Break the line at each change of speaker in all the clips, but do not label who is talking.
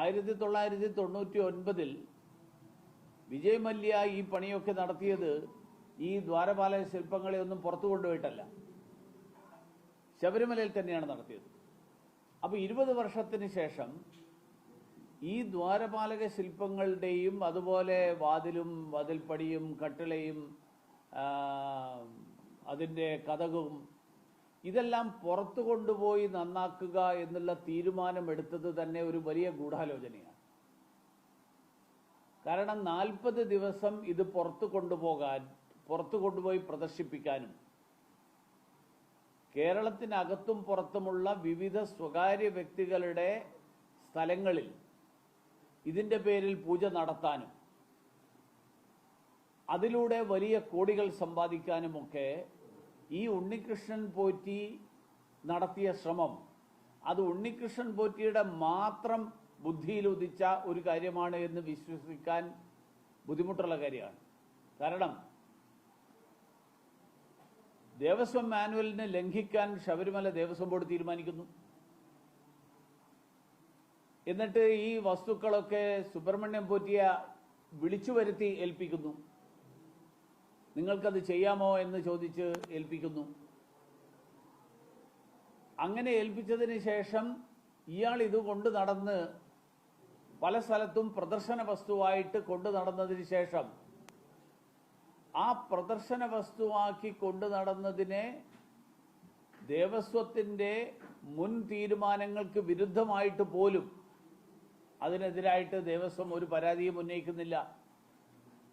ആയിരത്തി തൊള്ളായിരത്തി തൊണ്ണൂറ്റി ഒൻപതിൽ വിജയ് മല്യ ഈ പണിയൊക്കെ നടത്തിയത് ഈ ദ്വാരപാലക ശില്പങ്ങളെ ഒന്നും പുറത്തു കൊണ്ടുപോയിട്ടല്ല. ശബരിമലയിൽ തന്നെയാണ് നടത്തിയത്. അപ്പൊ ഇരുപത് വർഷത്തിന് ശേഷം ഈ ദ്വാരപാലക ശില്പങ്ങളുടെയും അതുപോലെ വാതിലും വാതിൽപ്പടിയും കട്ടിളയും അതിന്റെ കഥകും ഇതെല്ലാം പുറത്തു കൊണ്ടുപോയി നന്നാക്കുക എന്നുള്ള തീരുമാനം എടുത്തത് തന്നെ ഒരു വലിയ ഗൂഢാലോചനയാണ്. കാരണം നാൽപ്പത് ദിവസം ഇത് പുറത്തു കൊണ്ടുപോകാൻ പുറത്തു കൊണ്ടുപോയി പ്രദർശിപ്പിക്കാനും കേരളത്തിനകത്തും പുറത്തുമുള്ള വിവിധ സ്വകാര്യ വ്യക്തികളുടെ സ്ഥലങ്ങളിൽ ഇതിന്റെ പേരിൽ പൂജ നടത്താനും അതിലൂടെ വലിയ കോടികൾ സമ്പാദിക്കാനുമൊക്കെ ഈ ഉണ്ണികൃഷ്ണൻ പോറ്റി നടത്തിയ ശ്രമം അത് ഉണ്ണികൃഷ്ണൻ പോറ്റിയുടെ മാത്രം ബുദ്ധിയിൽ ഉദിച്ച ഒരു കാര്യമാണ് എന്ന് വിശ്വസിക്കാൻ ബുദ്ധിമുട്ടുള്ള കാര്യമാണ്. കാരണം ദേവസ്വം മാനുവലിനെ ലംഘിക്കാൻ ശബരിമല ദേവസ്വം ബോർഡ് തീരുമാനിക്കുന്നു. എന്നിട്ട് ഈ വസ്തുക്കളൊക്കെ സുബ്രഹ്മണ്യം പോറ്റിയ വിളിച്ചു വരുത്തി ഏൽപ്പിക്കുന്നു. നിങ്ങൾക്കത് ചെയ്യാമോ എന്ന് ചോദിച്ച് ഏൽപ്പിക്കുന്നു. അങ്ങനെ ഏൽപ്പിച്ചതിന് ശേഷം ഇയാൾ ഇത് കൊണ്ട് നടന്ന് പല സ്ഥലത്തും പ്രദർശന വസ്തുവായിട്ട് കൊണ്ടു നടന്നതിന് ശേഷം ആ പ്രദർശന വസ്തുവാക്കി കൊണ്ടു നടന്നതിനെ ദേവസ്വത്തിന്റെ മുൻ തീരുമാനങ്ങൾക്ക് വിരുദ്ധമായിട്ട് പോലും അതിനെതിരായിട്ട് ദേവസ്വം ഒരു പരാതിയും ഉന്നയിക്കുന്നില്ല.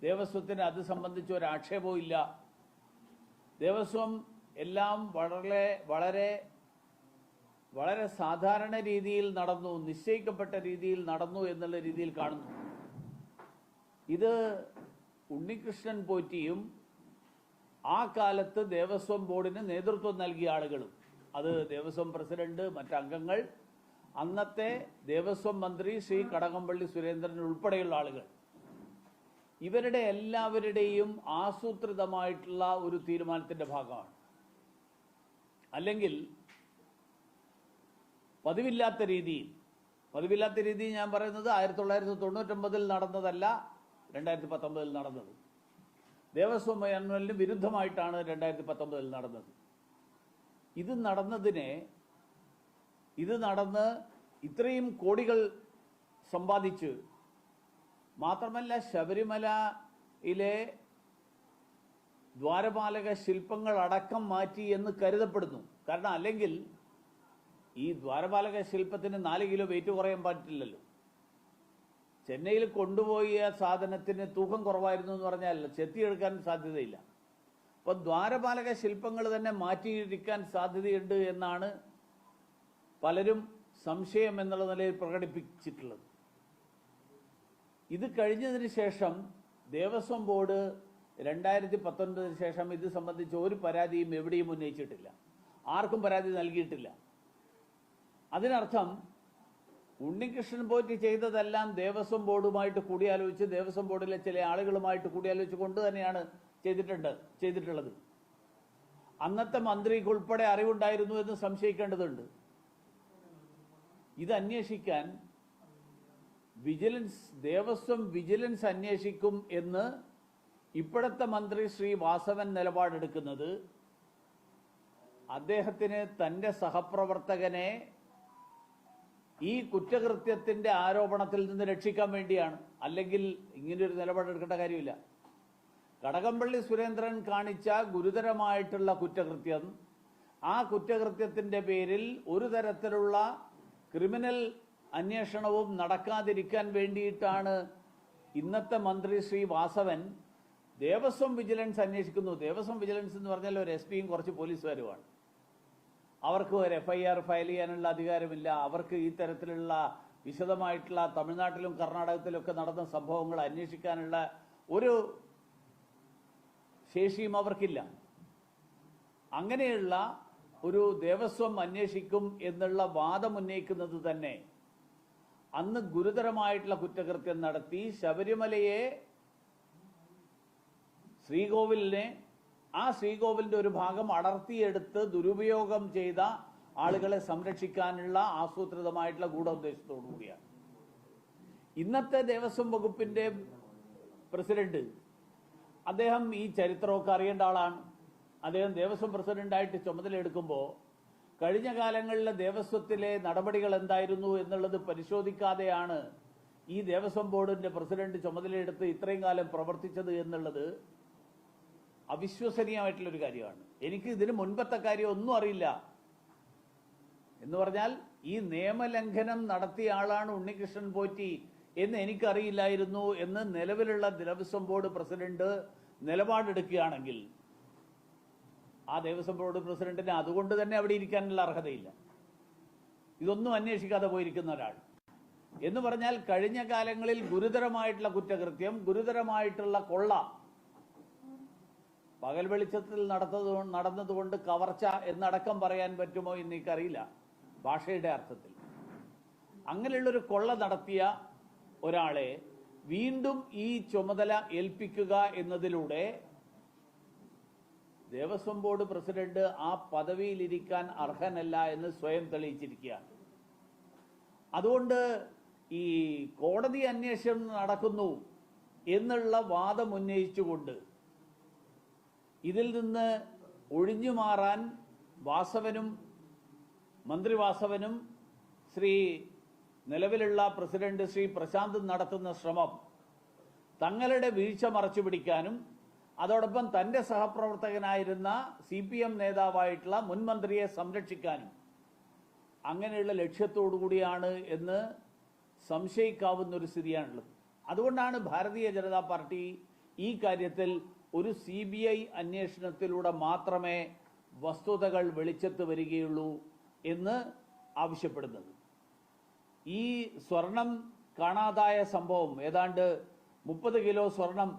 ദേവസ്വത്തിന് അത് സംബന്ധിച്ച് ഒരു ആക്ഷേപവും ഇല്ല ദേവസ്വം എല്ലാം വളരെ വളരെ വളരെ സാധാരണ രീതിയിൽ നടന്നു നിശ്ചയിക്കപ്പെട്ട രീതിയിൽ നടന്നു എന്നുള്ള രീതിയിൽ കാണുന്നു. ഇത് ഉണ്ണികൃഷ്ണൻ പോറ്റിയും ആ കാലത്ത് ദേവസ്വം ബോർഡിന് നേതൃത്വം നൽകിയ ആളുകളും. അത് ദേവസ്വം പ്രസിഡന്റ് മറ്റംഗങ്ങൾ അന്നത്തെ ദേവസ്വം മന്ത്രി ശ്രീ കടകംപള്ളി സുരേന്ദ്രൻ ഉൾപ്പെടെയുള്ള ആളുകൾ. ഇവരുടെ എല്ലാവരുടെയും ആസൂത്രിതമായിട്ടുള്ള ഒരു തീരുമാനത്തിന്റെ ഭാഗമാണ്. അല്ലെങ്കിൽ പതിവില്ലാത്ത രീതിയിൽ പതിവില്ലാത്ത രീതിയിൽ ഞാൻ പറയുന്നത് ആയിരത്തി തൊള്ളായിരത്തി തൊണ്ണൂറ്റൊമ്പതിൽ നടന്നതല്ല രണ്ടായിരത്തി പത്തൊമ്പതിൽ നടന്നത്. ദേവസ്വം മാനുവലിന് വിരുദ്ധമായിട്ടാണ് രണ്ടായിരത്തി പത്തൊമ്പതിൽ നടന്നത്. ഇത് നടന്നതിനെ ഇത് നടന്ന് ഇത്രയും കോടികൾ സമ്പാദിച്ച് മാത്രമല്ല ശബരിമലയിലെ ദ്വാരപാലക ശില്പങ്ങൾ അടക്കം മാറ്റി എന്ന് കരുതപ്പെടുന്നു. കാരണം അല്ലെങ്കിൽ ഈ ദ്വാരപാലക ശില്പത്തിന് നാല് കിലോ വെയിറ്റ് കുറയാൻ പറ്റില്ലല്ലോ ചെന്നൈയിൽ കൊണ്ടുപോയ സാധനത്തിന് തൂക്കം കുറവായിരുന്നു എന്ന് പറഞ്ഞാൽ ചെത്തിയെടുക്കാൻ സാധ്യതയില്ല. അപ്പൊ ദ്വാരപാലക ശില്പങ്ങൾ തന്നെ മാറ്റിയിരിക്കാൻ സാധ്യതയുണ്ട് എന്നാണ് പലരും സംശയം എന്നുള്ള നിലയിൽ പ്രകടിപ്പിച്ചിട്ടുള്ളത്. ഇത് കഴിഞ്ഞതിന് ശേഷം ദേവസ്വം ബോർഡ് രണ്ടായിരത്തി പത്തൊൻപതിന് ശേഷം ഇത് സംബന്ധിച്ച് ഒരു പരാതിയും എവിടെയും ഉന്നയിച്ചിട്ടില്ല. ആർക്കും പരാതി നൽകിയിട്ടില്ല. അതിനർത്ഥം ഉണ്ണികൃഷ്ണൻ പോറ്റി ചെയ്തതെല്ലാം ദേവസ്വം ബോർഡുമായിട്ട് കൂടിയാലോചിച്ച് ദേവസ്വം ബോർഡിലെ ചില ആളുകളുമായിട്ട് കൂടിയാലോചിച്ച് കൊണ്ട് തന്നെയാണ് ചെയ്തിട്ടുണ്ട് ചെയ്തിട്ടുള്ളത്. അന്നത്തെ മന്ത്രിക്ക് ഉൾപ്പെടെ അറിവുണ്ടായിരുന്നു എന്ന് സംശയിക്കേണ്ടതുണ്ട്. ഇത് അന്വേഷിക്കാൻ വിജിലൻസ് ദേവസ്വം വിജിലൻസ് അന്വേഷിക്കും എന്ന് ഇപ്പോഴത്തെ മന്ത്രി ശ്രീ വാസവൻ നിലപാടെടുക്കുന്നത് അദ്ദേഹത്തിന് തന്റെ സഹപ്രവർത്തകനെ ഈ കുറ്റകൃത്യത്തിന്റെ ആരോപണത്തിൽ നിന്ന് രക്ഷിക്കാൻ വേണ്ടിയാണ്. അല്ലെങ്കിൽ ഇങ്ങനെയൊരു നിലപാടെടുക്കേണ്ട കാര്യമില്ല. കടകംപള്ളി സുരേന്ദ്രൻ കാണിച്ച ഗുരുതരമായിട്ടുള്ള കുറ്റകൃത്യം ആ കുറ്റകൃത്യത്തിന്റെ പേരിൽ ഒരു തരത്തിലുള്ള ക്രിമിനൽ അന്വേഷണവും നടക്കാതിരിക്കാൻ വേണ്ടിയിട്ടാണ് ഇന്നത്തെ മന്ത്രി ശ്രീ വാസവൻ ദേവസ്വം വിജിലൻസ് അന്വേഷിക്കുന്നു. ദേവസ്വം വിജിലൻസ് എന്ന് പറഞ്ഞാൽ ഒരു എസ് പിയും കുറച്ച് പോലീസുകാരുമാണ്. അവർക്ക് ഒരു എഫ് ഐ ആർ ഫയൽ ചെയ്യാനുള്ള അധികാരമില്ല. അവർക്ക് ഈ തരത്തിലുള്ള വിശദമായിട്ടുള്ള തമിഴ്നാട്ടിലും കർണാടകത്തിലും ഒക്കെ നടന്ന സംഭവങ്ങൾ അന്വേഷിക്കാനുള്ള ഒരു ശേഷിയും അവർക്കില്ല. അങ്ങനെയുള്ള ഒരു ദേവസ്വം അന്വേഷിക്കും എന്നുള്ള വാദം ഉന്നയിക്കുന്നത് തന്നെ അന്ന് ഗുരുതരമായിട്ടുള്ള കുറ്റകൃത്യം നടത്തി ശബരിമലയെ ശ്രീകോവിലിനെ ആ ശ്രീകോവിലിന്റെ ഒരു ഭാഗം അടർത്തിയെടുത്ത് ദുരുപയോഗം ചെയ്ത ആളുകളെ സംരക്ഷിക്കാനുള്ള ആസൂത്രിതമായിട്ടുള്ള ഗൂഢോദ്ദേശത്തോടു കൂടിയാണ്. ഇന്നത്തെ ദേവസ്വം വകുപ്പിന്റെ പ്രസിഡന്റ് അദ്ദേഹം ഈ ചരിത്രമൊക്കെ അറിയേണ്ട ആളാണ്. അദ്ദേഹം ദേവസ്വം പ്രസിഡന്റായിട്ട് ചുമതലയെടുക്കുമ്പോൾ കഴിഞ്ഞ കാലങ്ങളിലെ ദേവസ്വത്തിലെ നടപടികൾ എന്തായിരുന്നു എന്നുള്ളത് പരിശോധിക്കാതെയാണ് ഈ ദേവസ്വം ബോർഡിന്റെ പ്രസിഡന്റ് ചുമതലയെടുത്ത് ഇത്രയും കാലം പ്രവർത്തിച്ചത് എന്നുള്ളത് അവിശ്വസനീയമായിട്ടുള്ളൊരു കാര്യമാണ്. എനിക്ക് ഇതിന് മുൻപത്തെ കാര്യം ഒന്നും അറിയില്ല. എന്ന് പറഞ്ഞാൽ ഈ നിയമലംഘനം നടത്തിയ ആളാണ് ഉണ്ണികൃഷ്ണൻ പോറ്റി എന്ന് എനിക്കറിയില്ലായിരുന്നു എന്ന് നിലവിലുള്ള ദേവസ്വം ബോർഡ് പ്രസിഡന്റ് നിലപാടെടുക്കുകയാണെങ്കിൽ ആ ദേവസ്വം ബോർഡ് പ്രസിഡന്റിന് അതുകൊണ്ട് തന്നെ അവിടെ ഇരിക്കാനുള്ള അർഹതയില്ല. ഇതൊന്നും അന്വേഷിക്കാതെ പോയിരിക്കുന്ന ഒരാൾ. എന്ന് പറഞ്ഞാൽ കഴിഞ്ഞ കാലങ്ങളിൽ ഗുരുതരമായിട്ടുള്ള കുറ്റകൃത്യം ഗുരുതരമായിട്ടുള്ള കൊള്ള പകൽ വെളിച്ചത്തിൽ നടത്തത് നടന്നതുകൊണ്ട് കവർച്ച എന്നടക്കം പറയാൻ പറ്റുമോ എന്ന് എനിക്കറിയില്ല ഭാഷയുടെ അർത്ഥത്തിൽ. അങ്ങനെയുള്ളൊരു കൊള്ള നടത്തിയ ഒരാളെ വീണ്ടും ഈ ചുമതല ഏൽപ്പിക്കുക എന്നതിലൂടെ ദേവസ്വം ബോർഡ് പ്രസിഡന്റ് ആ പദവിയിലിരിക്കാൻ അർഹനല്ല എന്ന് സ്വയം തെളിയിച്ചിരിക്കുകയാണ്. അതുകൊണ്ട് ഈ കോടതി അന്വേഷണം നടക്കുന്നു എന്നുള്ള വാദം ഉന്നയിച്ചുകൊണ്ട് ഇതിൽ നിന്ന് ഒഴിഞ്ഞു മാറാൻ വാസവനും മന്ത്രി വാസവനും ശ്രീ നിലവിലുള്ള പ്രസിഡന്റ് ശ്രീ പ്രശാന്ത് നടത്തുന്ന ശ്രമം തങ്ങളുടെ വീഴ്ച മറച്ചു പിടിക്കാനും അതോടൊപ്പം തന്റെ സഹപ്രവർത്തകനായിരുന്ന സി പി എം നേതാവായിട്ടുള്ള മുൻ മന്ത്രിയെ സംരക്ഷിക്കാനും അങ്ങനെയുള്ള ലക്ഷ്യത്തോടു കൂടിയാണ് എന്ന് സംശയിക്കാവുന്ന ഒരു സ്ഥിതിയാണുള്ളത്. അതുകൊണ്ടാണ് ഭാരതീയ ജനതാ പാർട്ടി ഈ കാര്യത്തിൽ ഒരു സി ബി ഐ അന്വേഷണത്തിലൂടെ മാത്രമേ വസ്തുതകൾ വെളിച്ചത്ത് വരികയുള്ളൂ എന്ന് ആവശ്യപ്പെടുന്നത്. ഈ സ്വർണം കാണാതായ സംഭവം ഏതാണ്ട് മുപ്പത് കിലോ സ്വർണം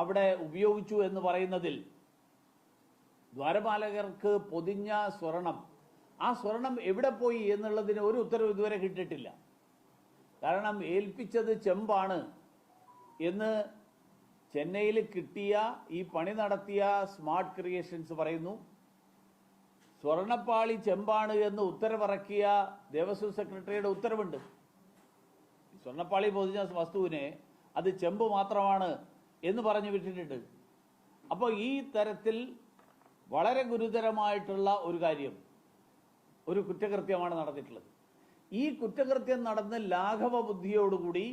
അവിടെ ഉപയോഗിച്ചു എന്ന് പറയുന്നതിൽ ദ്വാരപാലകർക്ക് പൊതിഞ്ഞ സ്വർണം. ആ സ്വർണം എവിടെ പോയി എന്നുള്ളതിന് ഒരു ഉത്തരവ് ഇതുവരെ കിട്ടിയിട്ടില്ല. കാരണം ഏൽപ്പിച്ചത് ചെമ്പാണ് എന്ന് ചെന്നൈയിൽ കിട്ടിയ ഈ പണി നടത്തിയ സ്മാർട്ട് ക്രിയേഷൻസ് പറയുന്നു. സ്വർണപ്പാളി ചെമ്പാണ് എന്ന് ഉത്തരവിറക്കിയ ദേവസ്വം സെക്രട്ടറിയുടെ ഉത്തരവുണ്ട്. സ്വർണപ്പാളി പൊതിഞ്ഞ വസ്തുവിനെ അത് ചെമ്പ് മാത്രമാണ് എന്ന് പറഞ്ഞു വിട്ടിട്ടുണ്ട്. അപ്പോൾ ഈ തരത്തിൽ വളരെ ഗുരുതരമായിട്ടുള്ള ഒരു കാര്യം ഒരു കുറ്റകൃത്യമാണ് നടന്നിട്ടുള്ളത്. ഈ കുറ്റകൃത്യം നടന്ന് ലാഘവ ബുദ്ധിയോടുകൂടി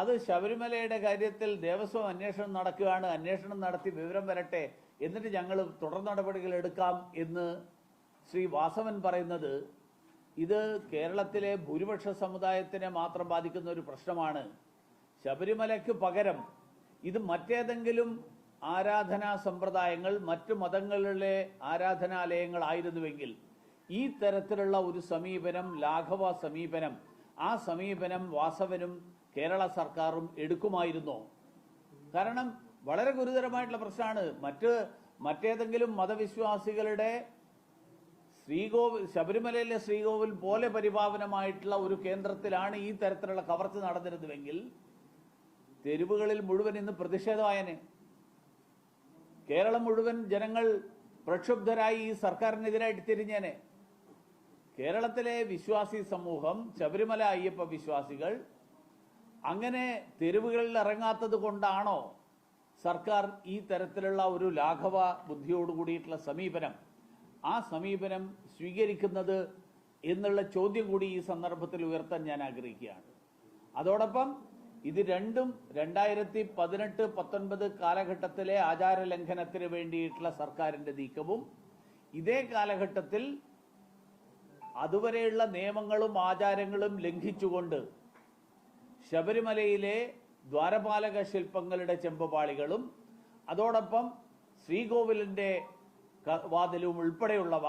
അത് ശബരിമലയുടെ കാര്യത്തിൽ ദേവസ്വം അന്വേഷണം നടക്കുകയാണ് അന്വേഷണം നടത്തി വിവരം വരട്ടെ എന്നിട്ട് ഞങ്ങൾ തുടർ നടപടികൾ എടുക്കാം എന്ന് ശ്രീ വാസവൻ പറയുന്നത് ഇത് കേരളത്തിലെ ഭൂരിപക്ഷ സമുദായത്തിനെ മാത്രം ബാധിക്കുന്ന ഒരു പ്രശ്നമാണ്. ശബരിമലയ്ക്ക് പകരം ഇത് മറ്റേതെങ്കിലും ആരാധനാ സമ്പ്രദായങ്ങൾ മറ്റു മതങ്ങളിലെ ആരാധനാലയങ്ങളായിരുന്നുവെങ്കിൽ ഈ തരത്തിലുള്ള ഒരു സമീപനം ലാഘവ സമീപനം ആ സമീപനം വാസവനും കേരള സർക്കാരും എടുക്കുമായിരുന്നോ? കാരണം വളരെ ഗുരുതരമായിട്ടുള്ള പ്രശ്നമാണ്. മറ്റ് മറ്റേതെങ്കിലും മതവിശ്വാസികളുടെ ശ്രീകോവിൽ ശബരിമലയിലെ ശ്രീകോവിൽ പോലെ പരിപാവനമായിട്ടുള്ള ഒരു കേന്ദ്രത്തിലാണ് ഈ തരത്തിലുള്ള കവർച്ച നടന്നിരുന്നുവെങ്കിൽ തെരുവുകളിൽ മുഴുവൻ ഇന്ന് പ്രതിഷേധമായനെ. കേരളം മുഴുവൻ ജനങ്ങൾ പ്രക്ഷുബ്ധരായി ഈ സർക്കാരിനെതിരായിട്ട് തിരിഞ്ഞേനെ. കേരളത്തിലെ വിശ്വാസി സമൂഹം ശബരിമല അയ്യപ്പ വിശ്വാസികൾ അങ്ങനെ തെരുവുകളിൽ ഇറങ്ങാത്തത് കൊണ്ടാണോ സർക്കാർ ഈ തരത്തിലുള്ള ഒരു ലാഘവ ബുദ്ധിയോടുകൂടിയിട്ടുള്ള സമീപനം? ആ സമീപനം സ്വീകരിക്കുന്നത് എന്നുള്ള ചോദ്യം കൂടി ഈ സന്ദർഭത്തിൽ ഉയർത്താൻ ഞാൻ ആഗ്രഹിക്കുകയാണ്. അതോടൊപ്പം ഇത് രണ്ടും രണ്ടായിരത്തി പതിനെട്ട് പത്തൊൻപത് കാലഘട്ടത്തിലെ ആചാര ലംഘനത്തിന് വേണ്ടിയിട്ടുള്ള സർക്കാരിന്റെ നീക്കവും ഇതേ കാലഘട്ടത്തിൽ അതുവരെയുള്ള നിയമങ്ങളും ആചാരങ്ങളും ലംഘിച്ചുകൊണ്ട് ശബരിമലയിലെ ദ്വാരപാലക ശില്പങ്ങളുടെ ചെമ്പുപാളികളും അതോടൊപ്പം ശ്രീകോവിലിന്റെ വാതിലും ഉൾപ്പെടെയുള്ളവ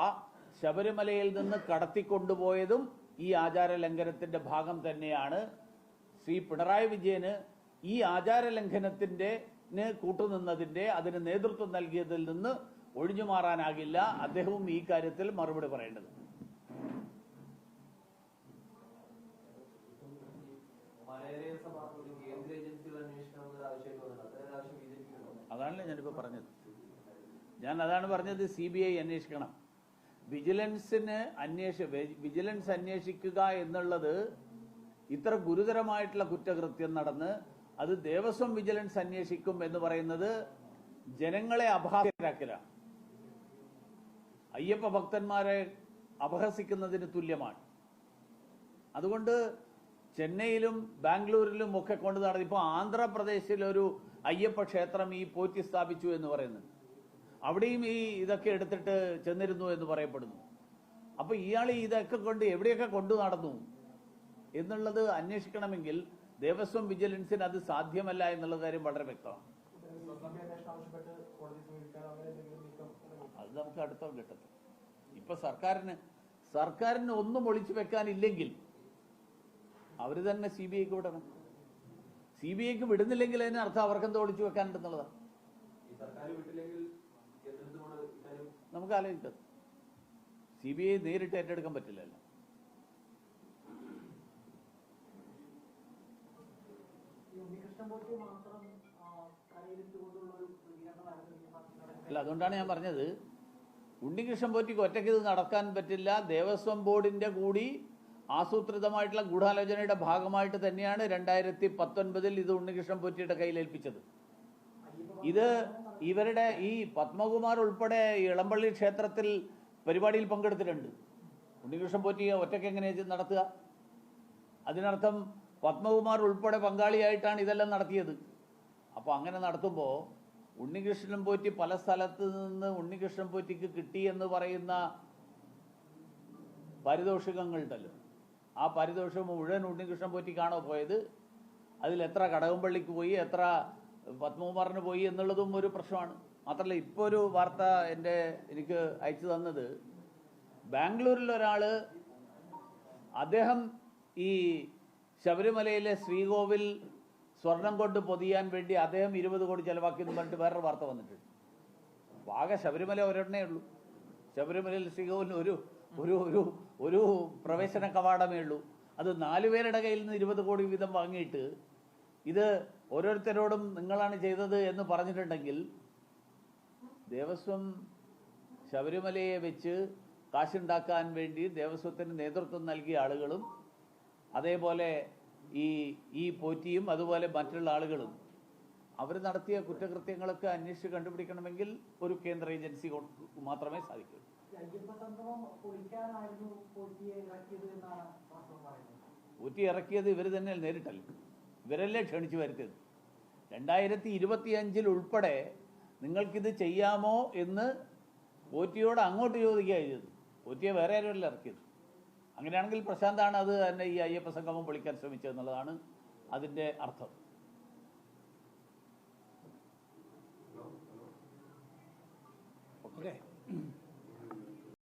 ശബരിമലയിൽ നിന്ന് കടത്തിക്കൊണ്ടുപോയതും ഈ ആചാര ലംഘനത്തിന്റെ ഭാഗം തന്നെയാണ്. ശ്രീ പിണറായി വിജയന് ഈ ആചാര ലംഘനത്തിന്റെ കൂട്ടുനിന്നതിന്റെ അതിന് നേതൃത്വം നൽകിയതിൽ നിന്ന് ഒഴിഞ്ഞു മാറാനാകില്ല. അദ്ദേഹവും ഈ കാര്യത്തിൽ മറുപടി പറയേണ്ടത് അതാണല്ലോ ഞാനിപ്പോൾ പറഞ്ഞത്. ഞാൻ അതാണ് പറഞ്ഞത് സി ബി ഐ അന്വേഷിക്കണം. വിജിലൻസിന് അന്വേഷ വിജിലൻസ് അന്വേഷിക്കുക എന്നുള്ളത് ഇത്ര ഗുരുതരമായിട്ടുള്ള കുറ്റകൃത്യം നടന്ന് അത് ദേവസ്വം വിജിലൻസ് അന്വേഷിക്കും എന്ന് പറയുന്നത് ജനങ്ങളെ അപഹാസ്യരാക്കലാണ്. അയ്യപ്പ ഭക്തന്മാരെ അപഹസിക്കുന്നതിന് തുല്യമാണ്. അതുകൊണ്ട് ചെന്നൈയിലും ബാംഗ്ലൂരിലും ഒക്കെ കൊണ്ട് നടന്നു ഇപ്പോൾ ആന്ധ്രാപ്രദേശിൽ ഒരു അയ്യപ്പ ക്ഷേത്രം ഈ പോറ്റി സ്ഥാപിച്ചു എന്ന് പറയുന്നുണ്ട് അവിടെയും ഈ ഇതൊക്കെ എടുത്തിട്ട് ചെന്നിരുന്നു എന്ന് പറയപ്പെടുന്നു. അപ്പൊ ഇയാൾ ഇതൊക്കെ കൊണ്ട് എവിടെയൊക്കെ കൊണ്ടു നടന്നു? എന്നുള്ളത് അന്വേഷിക്കണമെങ്കിൽ ദേവസ്വം വിജിലൻസിന് അത് സാധ്യമല്ല എന്നുള്ള കാര്യം വളരെ വ്യക്തമാണ്. അത് നമുക്ക് അടുത്ത ഘട്ടത്തിൽ. ഇപ്പൊ സർക്കാരിന് സർക്കാരിന് ഒന്നും ഒളിച്ചു വെക്കാനില്ലെങ്കിൽ അവർ തന്നെ സി ബി ഐക്ക് വിടണം. സി ബി ഐക്ക് വിടുന്നില്ലെങ്കിൽ അതിന് അർത്ഥം അവർക്ക് എന്തോ ഒളിച്ചു വെക്കാനുണ്ടെന്നുള്ളതാണ്. നമുക്ക് ആലോചിക്കാം. സി ബി ഐ നേരിട്ട് ഏറ്റെടുക്കാൻ പറ്റില്ലല്ലോ
ഈ ഉണ്ണികൃഷ്ണൻ പോറ്റി മാത്രം ആ, കരയിലിട്ടുകൊണ്ടുള്ള ഒരു പ്രതികരണമായിരുന്നു ഈ പാർട്ടിയുടെ
അല്ല അതുകൊണ്ടാണ് ഞാൻ പറഞ്ഞത്. ഉണ്ണികൃഷ്ണൻ പോറ്റിക്ക് ഒറ്റയ്ക്ക് ഇത് നടക്കാൻ പറ്റില്ല. ദേവസ്വം ബോർഡിന്റെ കൂടി ആസൂത്രിതമായിട്ടുള്ള ഗൂഢാലോചനയുടെ ഭാഗമായിട്ട് തന്നെയാണ് രണ്ടായിരത്തി പത്തൊൻപതിൽ ഇത് ഉണ്ണികൃഷ്ണൻ പോറ്റിയുടെ കയ്യിലേൽപ്പിച്ചത് ഇത് ഇവരുടെ ഈ പത്മകുമാർ ഉൾപ്പെടെ ഇളമ്പള്ളി ക്ഷേത്രത്തിൽ പരിപാടിയിൽ പങ്കെടുത്തിട്ടുണ്ട്. ഉണ്ണികൃഷ്ണൻ പോറ്റിയെ ഒറ്റയ്ക്ക് എങ്ങനെയാണ് നടത്തുക? അതിനർത്ഥം പത്മകുമാർ ഉൾപ്പെടെ പങ്കാളിയായിട്ടാണ് ഇതെല്ലാം നടത്തിയത്. അപ്പോൾ അങ്ങനെ നടത്തുമ്പോൾ ഉണ്ണികൃഷ്ണൻ പോറ്റി പല സ്ഥലത്ത് നിന്ന് ഉണ്ണികൃഷ്ണൻ പോറ്റിക്ക് കിട്ടി എന്ന് പറയുന്ന പാരിതോഷികങ്ങളുണ്ടല്ലോ. ആ പാരിതോഷികം മുഴുവൻ ഉണ്ണികൃഷ്ണൻ പോറ്റിക്കാണോ പോയത്? അതിൽ എത്ര കടകംപള്ളിക്ക് പോയി എത്ര പത്മകുമാറിന് പോയി എന്നുള്ളതും ഒരു പ്രശ്നമാണ്. മാത്രമല്ല ഇപ്പോൾ ഒരു വാർത്ത എന്റെ എനിക്ക് അയച്ചു തന്നത് ബാംഗ്ലൂരിൽ ഒരാൾ അദ്ദേഹം ഈ ശബരിമലയിലെ ശ്രീകോവിൽ സ്വർണം കൊണ്ട് പൊതിയാൻ വേണ്ടി അദ്ദേഹം ഇരുപത് കോടി ചെലവാക്കി എന്ന് പറഞ്ഞിട്ട് വേറൊരു വാർത്ത വന്നിട്ടുണ്ട്. ആകെ ശബരിമല ഒരെണ്ണേ ഉള്ളൂ. ശബരിമലയിൽ ശ്രീകോവിലിന് ഒരു ഒരു ഒരു ഒരു പ്രവേശന കവാടമേ ഉള്ളൂ. അത് നാലു പേരുടെ കയ്യിൽ നിന്ന് ഇരുപത് കോടി വീതം വാങ്ങിയിട്ട് ഇത് ഓരോരുത്തരോടും നിങ്ങളാണ് ചെയ്തത് എന്ന് പറഞ്ഞിട്ടുണ്ടെങ്കിൽ ദേവസ്വം ശബരിമലയെ വെച്ച് കാശുണ്ടാക്കാൻ വേണ്ടി ദേവസ്വത്തിന് നേതൃത്വം നൽകിയ ആളുകളും അതേപോലെ ഈ ഈ പോറ്റിയും അതുപോലെ മറ്റുള്ള ആളുകളും അവർ നടത്തിയ കുറ്റകൃത്യങ്ങളൊക്കെ അന്വേഷിച്ച് കണ്ടുപിടിക്കണമെങ്കിൽ ഒരു കേന്ദ്ര ഏജൻസി മാത്രമേ സാധിക്കൂ. പോറ്റി ഇറക്കിയത് ഇവർ തന്നെ നേരിട്ടല്ല ഇവരല്ലേ ക്ഷണിച്ചു വരുത്തിയത്? രണ്ടായിരത്തി ഇരുപത്തി അഞ്ചിൽ ഉൾപ്പെടെ നിങ്ങൾക്കിത് ചെയ്യാമോ എന്ന് പോറ്റിയോട് അങ്ങോട്ട് ചോദിക്കുക ചെയ്തത്. പോറ്റിയെ വേറെ ആരുമല്ല ഇറക്കിയത്. അങ്ങനെയാണെങ്കിൽ പ്രശാന്താണ് അത് തന്നെ ഈ അയ്യപ്പ സംഗമം പൊളിക്കാൻ ശ്രമിച്ചതെന്നുള്ളതാണ് അതിന്റെ അർത്ഥം.
ഓക്കെ.